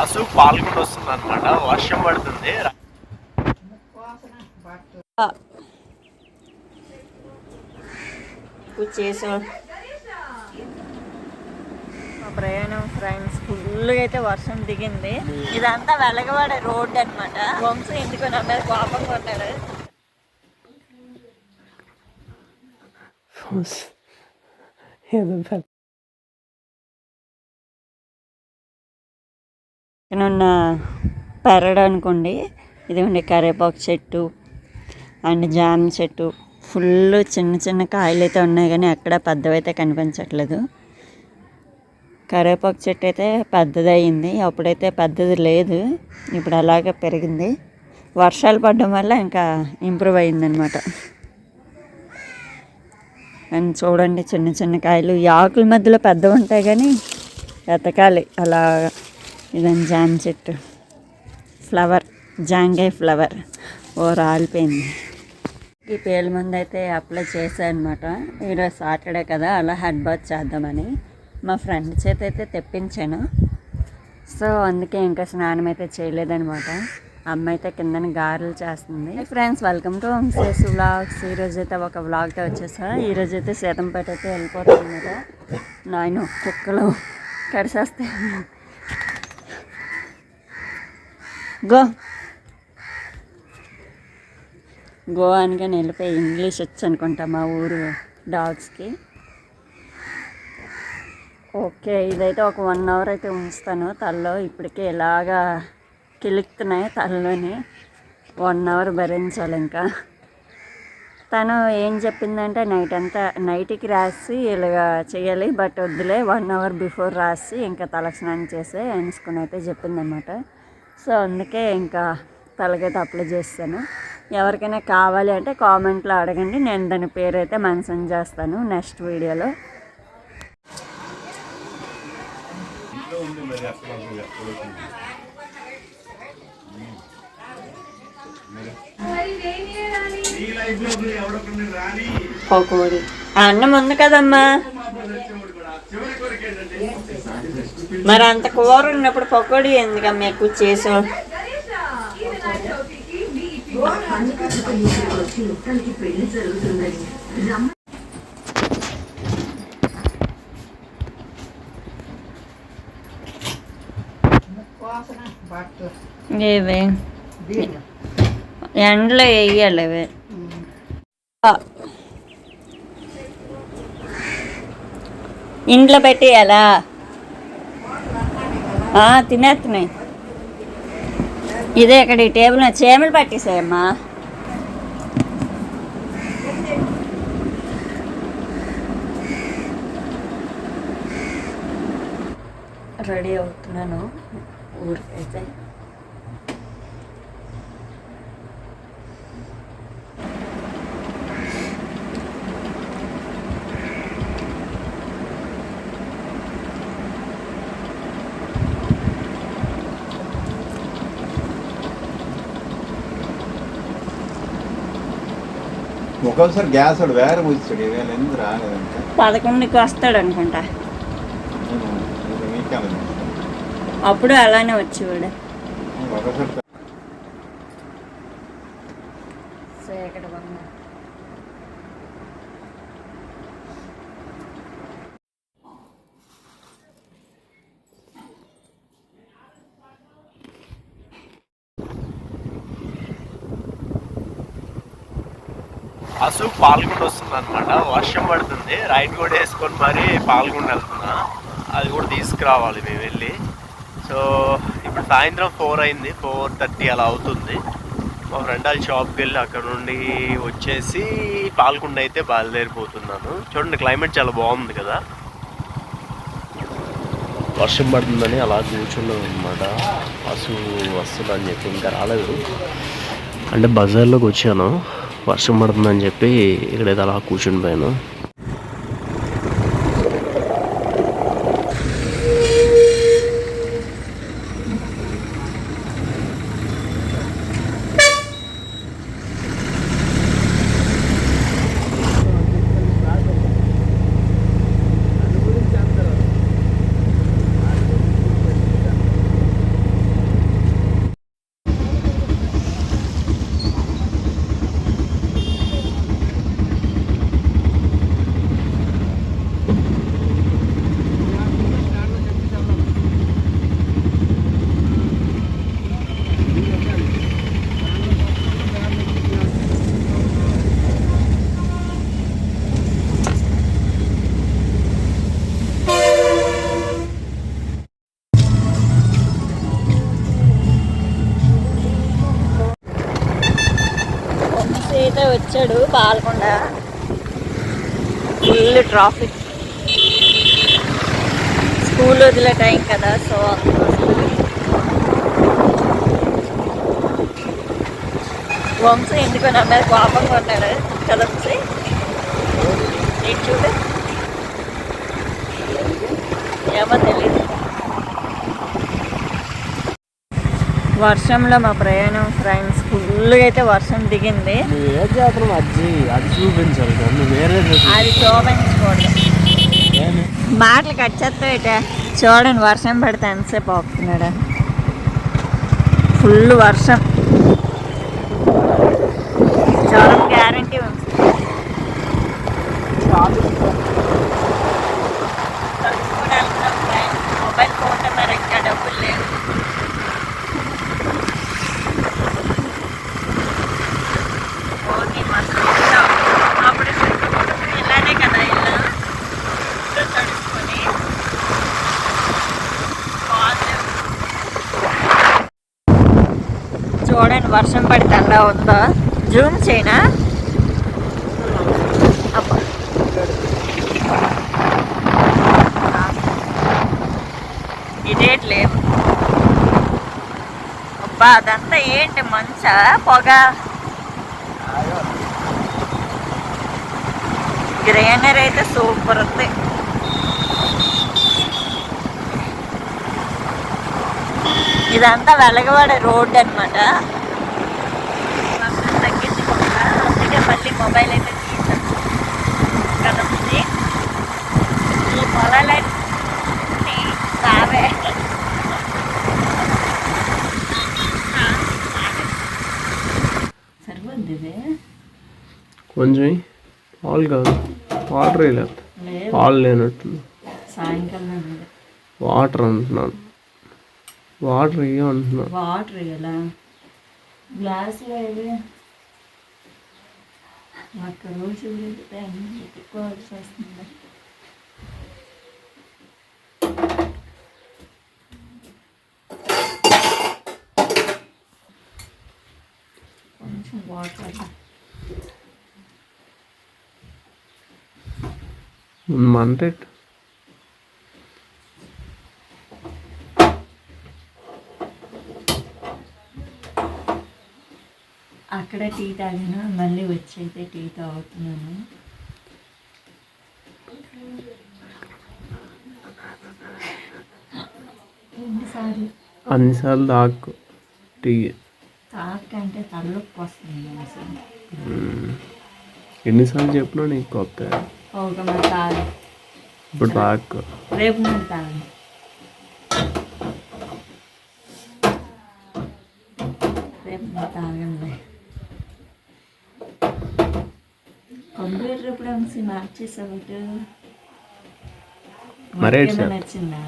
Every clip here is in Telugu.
అసు పాల్గొని వస్తుంది అనమాట వర్షం పడుతుంది. ప్రయాణం ఫ్రెండ్స్ ఫుల్గా అయితే వర్షం దిగింది. ఇదంతా వెలగబడే రోడ్ అన్నమాట. వంశం ఎందుకో నా మీద కోపంగా ఉన్నాడు ఉన్న పెరడు అనుకోండి ఇదిగోండి కరివేపాకు చెట్టు అండ్ జామ చెట్టు. ఫుల్ చిన్న చిన్న కాయలు అయితే ఉన్నాయి కానీ ఎక్కడ పెద్దవైతే కనిపించట్లేదు. కరివేపాకు చెట్టు అయితే పెద్దది అయింది అప్పుడైతే పెద్దది లేదు ఇప్పుడు అలాగే పెరిగింది. వర్షాలు పడడం వల్ల ఇంకా ఇంప్రూవ్ అయిందనమాట అండ్ చూడండి చిన్న చిన్న కాయలు ఈ ఆకుల మధ్యలో పెద్దవి ఉంటాయి కానీ ఎతకాలి అలా ఇదని జామ చెట్టు. ఫ్లవర్ జాంగాయ్ ఫ్లవర్. ఓ రాలిపోయింది. ఈ పేల మంది అయితే అప్లై చేశాను అనమాట ఈరోజు సాటర్డే కదా అలా హెడ్ బాత్ చేద్దామని. మా ఫ్రెండ్ చేత అయితే తెప్పించాను. సో అందుకే ఇంకా స్నానం అయితే చేయలేదనమాట. అమ్మ అయితే కిందని గారెలు చేస్తుంది. ఫ్రెండ్స్ వెల్కమ్ టు హోమ్సేస్ వ్లాగ్స్. ఈరోజు అయితే ఒక వ్లాగ్తో వచ్చేసా. ఈరోజు అయితే సీతంపేట అయితే వెళ్ళిపోతుంది కదా నాయన కుక్కలు కరిసేస్తాయి. గో. గో అనగా వెళ్ళిపోయి ఇంగ్లీష్ వచ్చు అనుకుంటా మా ఊరు డాగ్స్కి. ఓకే ఇదైతే ఒక వన్ అవర్ అయితే ఉంచుతాను. తలలో ఇప్పటికే ఇలాగా కిలుక్కుతున్నాయి తలలోని వన్ అవర్ భరించాలి ఇంకా. తను ఏం చెప్పిందంటే నైట్ అంతా నైట్కి రాసి ఇలాగా చేయాలి బట్ వద్దులే వన్ అవర్ బిఫోర్ రాసి ఇంకా తలస్నానం చేసి అనుకుని అయితే చెప్పిందనమాట. సో అందుకే ఇంకా తలకైతే అప్లై చేస్తాను. ఎవరికైనా కావాలి అంటే కామెంట్లో అడగండి. నేను దాని పేరు అయితే మెన్షన్ చేస్తాను నెక్స్ట్ వీడియోలో. పకోడి అన్నం ఉంది కదమ్మా. మరి అంత కూర ఉన్నప్పుడు పకోడీ ఎందుకమ్మా ఎక్కువ చేసాం ఇవి ఎండలో వేయాలి ఇవి ఇంట్లో పెట్టేయాలా? తినేస్తున్నాయి. ఇదే ఇక్కడ ఈ టేబుల్ మీద చీమలు పట్టేసాయమ్మా. రెడీ అవుతున్నాను. ఊరికైతే. ఒక్కొక్కసారి గ్యాస్ వాడు వేరే పోయిస్తాడు ఇవాళ ఎందుకు రాలేదంటే. పదకొండుకి వస్తాడు అనుకుంటా. అప్పుడు అలానే వచ్చేవాడు. ఒకసారి సో ఇక్కడ బంగారు అసలు పాల్గొండ వస్తుంది అనమాట వర్షం పడుతుంది రైట్ కూడా వేసుకొని మరి పాల్గొండ వెళ్తున్నా. అది కూడా తీసుకురావాలి మేము వెళ్ళి. సో ఇప్పుడు సాయంత్రం ఫోర్ అయింది ఫోర్ థర్టీ అలా అవుతుంది. మా ఫ్రెండ్ వాళ్ళ షాప్కి వెళ్ళి అక్కడ నుండి వచ్చేసి పాల్గొండ అయితే బయలుదేరిపోతున్నాను. చూడండి క్లైమేట్ చాలా బాగుంది కదా. వర్షం పడుతుందని అలా కూర్చున్నాం అనమాట అసలు వస్తుందని చెప్పి ఇంకా రాలేదు. అంటే బజార్లోకి వచ్చాను. వర్షం పడుతుందని చెప్పి ఇక్కడైతే అలా కూర్చుని పోయాను. వచ్చాడు పాలకొండ ఫుల్ ట్రాఫిక్ స్కూల్ వదిలే టైం కదా సో వంశీ ఎందుకు నా మీద కోపంగా ఉన్నాడు కదా వంశీ? నేను చూడు? ఏమో తెలియదు వర్షంలో మా ప్రయాణం ఫ్రెండ్స్ ఫుల్గా అయితే వర్షం దిగింది. ఏం అది చూపించాలి వేరే అది చూపించకూడదు మాటలు కట్ చేస్తాయిట చూడండి వర్షం పడితే ఎంతసేపు ఆపుతున్నాడు. ఫుల్ వర్షం చాలా గ్యారంటీ ఉంది మొబైల్ ఫోన్ మరి ఇంకా డబ్బులు లేవు ఓకే మస్తు ఇష్టం. అప్పుడు ఇలానే కదా ఇల్లు ఇల్లు తడుచుకొని బాగుంది. చూడండి వర్షం పడితే ఎలా ఉందో జూమ్ చేయనా? అబ్బా. లేవు. అబ్బా అదంతా ఏంటి మంచా? పొగ? గ్రైనర్ అయితే సూపర్ ఉంది. ఇదంతా వెలగవాడే రోడ్ అనమాట అందుకే మళ్ళీ మొబైల్ అయితే తీసాను కదా ఉంది. ఈ పొలాలన్నీ సరిపోద్ది ఇది కొంచెం పాలు కాదు. వాటర్ వేయలేదు లేదు. పాలు సాయంకాలం ఉంది వాటర్ అంటున్నాను. వాటర్ వేయ అంటున్నాను వాటర్ గ్లాసులో మాకు రోజు వెళ్తే అన్ని పెట్టుకోవాల్సి వస్తుంది కొంచెం వాటర్ మంతెట్ అక్కడ టీ తాగినా మళ్ళీ వచ్చి అయితే టీ తాగుతున్నాను. ఎన్నిసార్లు? అన్నిసార్లు తాకు టీ. తాకంటే తలనొప్పి వస్తుంది అసలు ఎన్నిసార్లు చెప్పినా నీకు కొత్త. ఇప్పుడు తాకు. రేపు రేపు తాగండి కంప్యూటర్ మార్చేసావు వచ్చిందా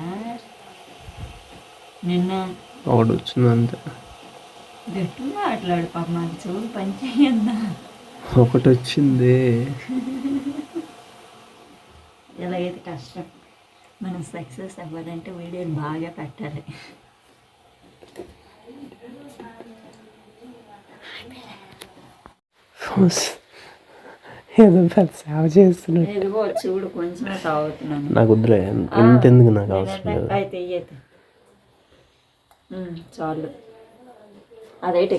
నిన్న గట్టి మాట్లాడు పాప చెవులు పనిచేయందా ఒకటి వచ్చింది. ఎలాగైతే కష్టం. మనం సక్సెస్ అవ్వాలంటే వీడియోని బాగా పెట్టాలి. ఏదో పెద్ద సేవ చేస్తున్నాడు ఇదిగో చూడు తాగుతున్నాను. నాకు వద్దులే ఇంత ఎందుకు నాకు అవసరం లేదు. అయితే ఇయ్యతే చాలు. అదైతే